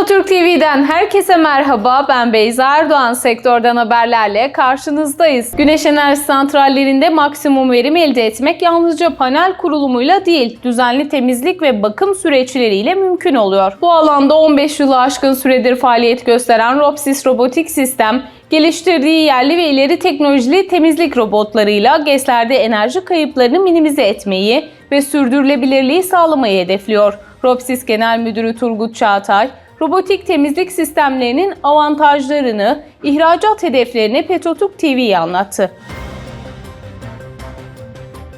Petrotürk TV'den herkese merhaba. Ben Beyza Erdoğan. Sektörden haberlerle karşınızdayız. Güneş enerji santrallerinde maksimum verim elde etmek yalnızca panel kurulumuyla değil, düzenli temizlik ve bakım süreçleriyle mümkün oluyor. Bu alanda 15 yılı aşkın süredir faaliyet gösteren Ropsys Robotik Sistem, geliştirdiği yerli ve ileri teknolojili temizlik robotlarıyla GES'lerde enerji kayıplarını minimize etmeyi ve sürdürülebilirliği sağlamayı hedefliyor. Ropsis Genel Müdürü Turgut Çağatay, robotik temizlik sistemlerinin avantajlarını, ihracat hedeflerini Petrotürk TV'ye anlattı.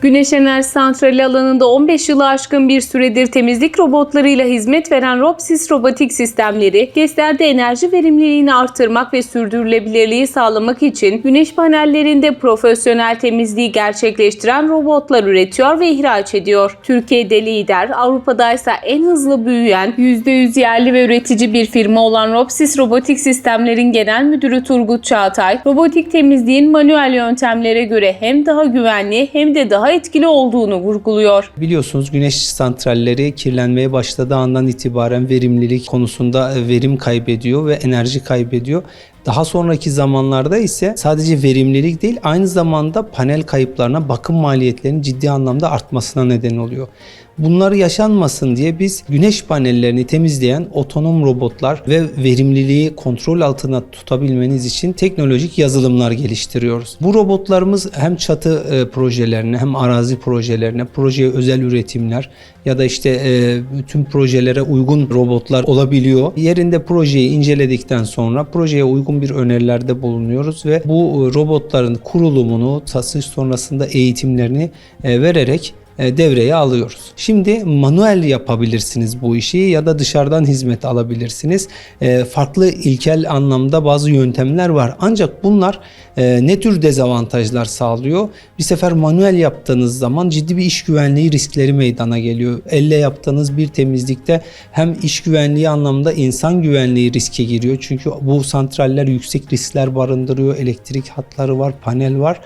Güneş enerji santrali alanında 15 yılı aşkın bir süredir temizlik robotlarıyla hizmet veren Ropsys robotik sistemleri, GES'lerde enerji verimliliğini artırmak ve sürdürülebilirliği sağlamak için güneş panellerinde profesyonel temizliği gerçekleştiren robotlar üretiyor ve ihraç ediyor. Türkiye'de lider, Avrupa'da ise en hızlı büyüyen, %100 yerli ve üretici bir firma olan Ropsys Robotik Sistemlerin Genel Müdürü Turgut Çağatay, robotik temizliğin manuel yöntemlere göre hem daha güvenli hem de daha etkili olduğunu vurguluyor. Biliyorsunuz güneş santralleri kirlenmeye başladığı andan itibaren verimlilik konusunda verim kaybediyor ve enerji kaybediyor. Daha sonraki zamanlarda ise sadece verimlilik değil aynı zamanda panel kayıplarına bakım maliyetlerinin ciddi anlamda artmasına neden oluyor. Bunlar yaşanmasın diye biz güneş panellerini temizleyen otonom robotlar ve verimliliği kontrol altına tutabilmeniz için teknolojik yazılımlar geliştiriyoruz. Bu robotlarımız hem çatı e, projelerine hem arazi projelerine, projeye özel üretimler ya da işte e, bütün projelere uygun robotlar olabiliyor. Yerinde projeyi inceledikten sonra projeye uygun bir önerilerde bulunuyoruz ve bu e, robotların kurulumunu, satış sonrasında eğitimlerini e, vererek devreye alıyoruz. Şimdi manuel yapabilirsiniz bu işi ya da dışarıdan hizmet alabilirsiniz. E, Farklı ilkel anlamda bazı yöntemler var. Ancak bunlar e, ne tür dezavantajlar sağlıyor? Bir sefer manuel yaptığınız zaman ciddi bir iş güvenliği riskleri meydana geliyor. Elle yaptığınız bir temizlikte hem iş güvenliği anlamda insan güvenliği riske giriyor. Çünkü bu santraller yüksek riskler barındırıyor. Elektrik hatları var, panel var.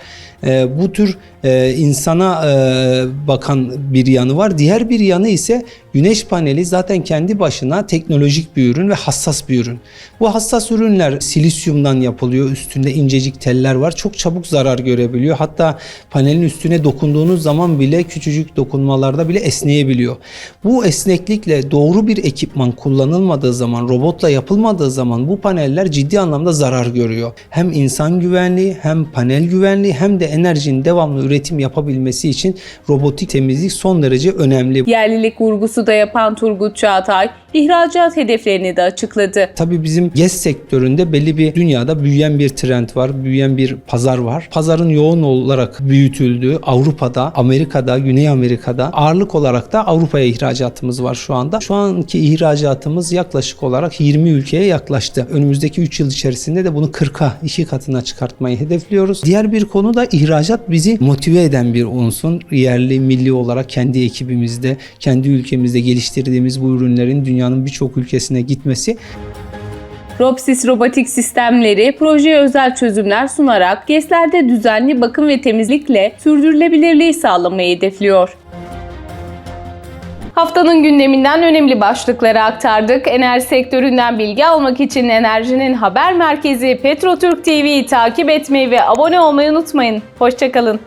E, Bu tür e, insana e, bakan bir yanı var. Diğer bir yanı ise güneş paneli zaten kendi başına teknolojik bir ürün ve hassas bir ürün. Bu hassas ürünler silisyumdan yapılıyor. Üstünde incecik teller var. Çok çabuk zarar görebiliyor. Hatta panelin üstüne dokunduğunuz zaman bile küçücük dokunmalarda bile esneyebiliyor. Bu esneklikle doğru bir ekipman kullanılmadığı zaman, robotla yapılmadığı zaman bu paneller ciddi anlamda zarar görüyor. Hem insan güvenliği, hem panel güvenliği, hem de enerjinin devamlı üretim yapabilmesi için robotik temizlik son derece önemli. Yerlilik vurgusu da yapan Turgut Çağatay, ihracat hedeflerini de açıkladı. Tabii bizim GES sektöründe belli bir dünyada büyüyen bir trend var, büyüyen bir pazar var. Pazarın yoğun olarak büyütüldüğü Avrupa'da, Amerika'da, Güney Amerika'da ağırlık olarak da Avrupa'ya ihracatımız var şu anda. Şu anki ihracatımız yaklaşık olarak 20 ülkeye yaklaştı. Önümüzdeki 3 yıl içerisinde de bunu 40'a, 2 katına çıkartmayı hedefliyoruz. Diğer bir konu da ihracat bizi motive eden bir unsur. Yerli, milli olarak kendi ekibimizde, kendi ülkemizde geliştirdiğimiz bu ürünlerin dünyanın birçok ülkesine gitmesi Ropsys robotik sistemleri projeye özel çözümler sunarak GES'lerde düzenli bakım ve temizlikle sürdürülebilirliği sağlamayı hedefliyor. Haftanın gündeminden önemli başlıkları aktardık. Enerji sektöründen bilgi almak için Enerjinin haber merkezi Petrotürk TV'yi takip etmeyi ve abone olmayı unutmayın. Hoşçakalın.